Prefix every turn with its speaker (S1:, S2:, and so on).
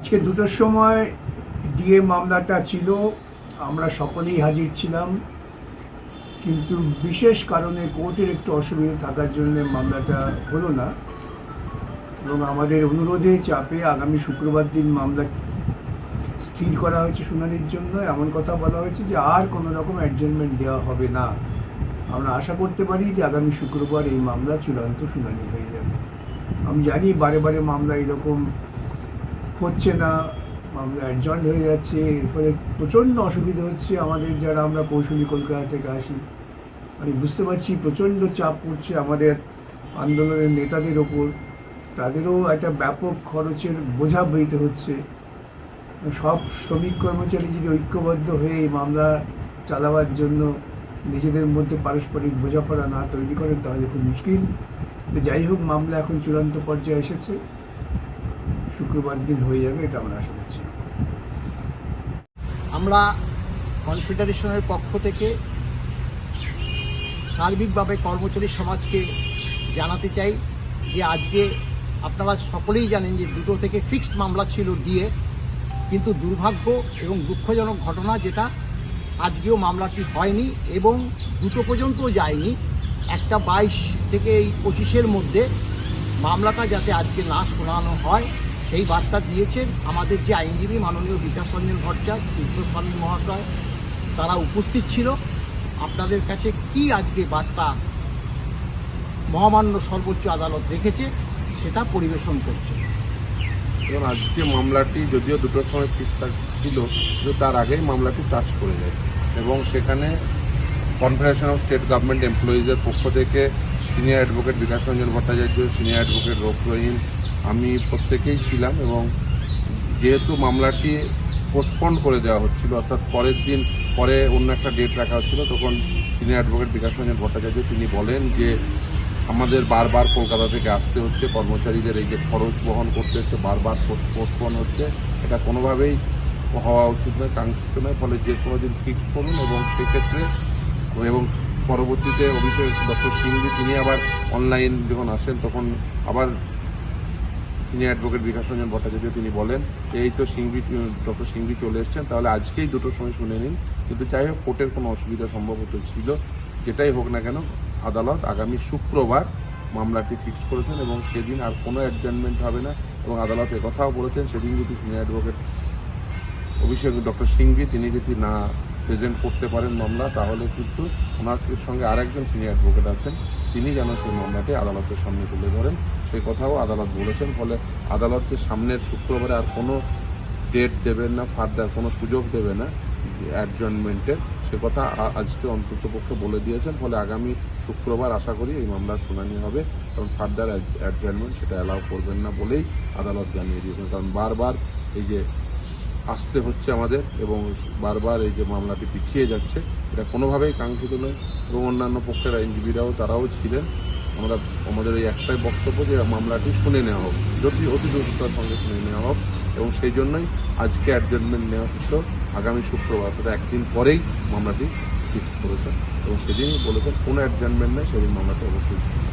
S1: আজকে দুটোর সময় ডিএ মামলাটা ছিল, আমরা সকলেই হাজির ছিলাম, কিন্তু বিশেষ কারণে কোর্টের একটু অসুবিধা থাকার জন্য মামলাটা হলো না। এবং আমাদের অনুরোধে চাপে আগামী শুক্রবার দিন মামলা স্থির করা হয়েছে শুনানির জন্য। এমন কথা বলা হয়েছে যে আর কোনো রকম অ্যাডজমেন্ট দেওয়া হবে না। আমরা আশা করতে পারি যে আগামী শুক্রবার এই মামলা চূড়ান্ত শুনানি হয়ে যাবে। আমি জানি বারে বারে মামলা এরকম হচ্ছে না মামলা অ্যাডজয়েন্ট হয়ে যাচ্ছে এর ফলে প্রচণ্ড অসুবিধা হচ্ছে আমাদের যারা আমরা কৌশলী কলকাতা থেকে আসি। আমি বুঝতে পারছি প্রচণ্ড চাপ পড়ছে আমাদের আন্দোলনের নেতাদের ওপর। তাদেরও একটা ব্যাপক খরচের বোঝা বইতে হচ্ছে। সব শ্রমিক কর্মচারী যদি ঐক্যবদ্ধ হয়ে এই মামলা চালাবার জন্য নিজেদের মধ্যে পারস্পরিক বোঝাপড়া না তৈরি করেন, তাহলে খুব মুশকিল। যাই হোক, মামলা এখন চূড়ান্ত পর্যায়ে এসেছে। শুক্রবার দিন হয়ে যাবে, এটা আমরা আশা করছি।
S2: আমরা কনফেডারেশনের পক্ষ থেকে সার্বিকভাবে কর্মচারী সমাজকে জানাতে চাই যে আজকে আপনারা সকলেই জানেন যে দুটো থেকে ফিক্সড মামলা ছিল দিয়ে, কিন্তু দুর্ভাগ্য এবং দুঃখজনক ঘটনা যেটা, আজকেও মামলাটি হয়নি এবং দুটো পর্যন্তও যায়নি। একটা বাইশ থেকে এই পঁচিশের মধ্যে মামলাটা যাতে আজকে না শোনানো হয় সেই বার্তা দিয়েছেন আমাদের যে আইনজীবী মাননীয় বিকাশ রঞ্জন ভট্টাচার্য, তীর্থস্বামী মহাশয়, তারা উপস্থিত ছিল। আপনাদের কাছে কি আজকে বার্তা মহামান্য সর্বোচ্চ আদালত রেখেছে, সেটা পরিবেশন করছে।
S3: এবং আজকে মামলাটি যদিও দুটোর সময় ফিক্স ছিল, কিন্তু তার আগেই মামলাটি টাচ করে যায়। এবং সেখানে কনফেডারেশন অফ স্টেট গভর্নমেন্ট এমপ্লয়িজের পক্ষ থেকে senior advocate Bikash Ranjan Bhattacharya senior advocate Rauf Rahim আমি প্রত্যেকেই ছিলাম এবং যেহেতু মামলাটি পোস্টপন্ড করে দেওয়া হচ্ছিল, অর্থাৎ পরের দিন পরে অন্য একটা ডেট রাখা হচ্ছিল, তখন সিনিয়র অ্যাডভোকেট বিকাশ রঞ্জন ভট্টাচার্য তিনি বলেন যে আমাদের বারবার কলকাতা থেকে আসতে হচ্ছে, কর্মচারীদের এই যে খরচ বহন করতে হচ্ছে, বারবার পোস্টপোন হচ্ছে, এটা কোনোভাবেই হওয়া উচিত নয়, কাঙ্ক্ষিত নয়, ফলে যে কোনো দিন ফিক্সড করুন এবং সেক্ষেত্রে এবং পরবর্তীতে অভিষেক ডক্টর সিংজি তিনি আবার অনলাইন যখন আসেন, তখন আবার সিনিয়র অ্যাডভোকেট বিকাশ রঞ্জন ভট্টাচার্য তিনি বলেন, এই তো সিংভি ডক্টর সিংভি চলে এসছেন, তাহলে আজকেই দুটোর সময় শুনে নিন। কিন্তু যাই হোক, কোর্টের কোনো অসুবিধা সম্ভবত ছিল। যেটাই হোক না কেন, আদালত আগামী শুক্রবার মামলাটি ফিক্সড করেছেন এবং সেদিন আর কোনো অ্যাডজার্নমেন্ট হবে না। এবং আদালত কথাও বলেছেন, সেদিন যদি senior advocate Abhishek doctor Singhvi তিনি যদি না প্রেজেন্ট করতে পারেন মামলা, তাহলে কিন্তু ওনার সঙ্গে আরেকজন সিনিয়র অ্যাডভোকেট আছেন। তিনি যেন সেই মামলাটি আদালতের সামনে তুলে ধরেন। সেই কথাও আদালত বলেছেন, ফলে আদালতকে সামনের শুক্রবারে আর কোনো ডেট দেবেন না ফার্দার কোনো সুযোগ দেবে না অ্যাডজনমেন্টের সে কথা আজকে অন্তত পক্ষে বলে দিয়েছেন, ফলে আগামী শুক্রবার আশা করি এই মামলার শুনানি হবে, কারণ ফার্দার অ্যাডজনমেন্ট সেটা অ্যালাউ করবেন না বলেই আদালত জানিয়ে দিয়েছেন। কারণ বারবার এই যে আসতে হচ্ছে আমাদের এবং বারবার এই যে মামলাটি পিছিয়ে যাচ্ছে, এটা কোনোভাবেই কাঙ্ক্ষিত নয়। এবং অন্যান্য পক্ষের আইনজীবীরাও তারাও ছিলেন। আমরা আমাদের এই একটাই বক্তব্য যে মামলাটি শুনে নেওয়া হোক, যদি অতি দ্রুততার সঙ্গে শুনে নেওয়া হোক, এবং সেই জন্যই আজকে অ্যাডজমেন্ট নেওয়া ছিল আগামী শুক্রবার, অর্থাৎ একদিন পরেই মামলাটি ফিক্স করেছেন এবং সেদিনই বলেছেন, কোনো অ্যাডজমেন্ট নেই, সেদিন মামলাটি অবশ্যই শুনবে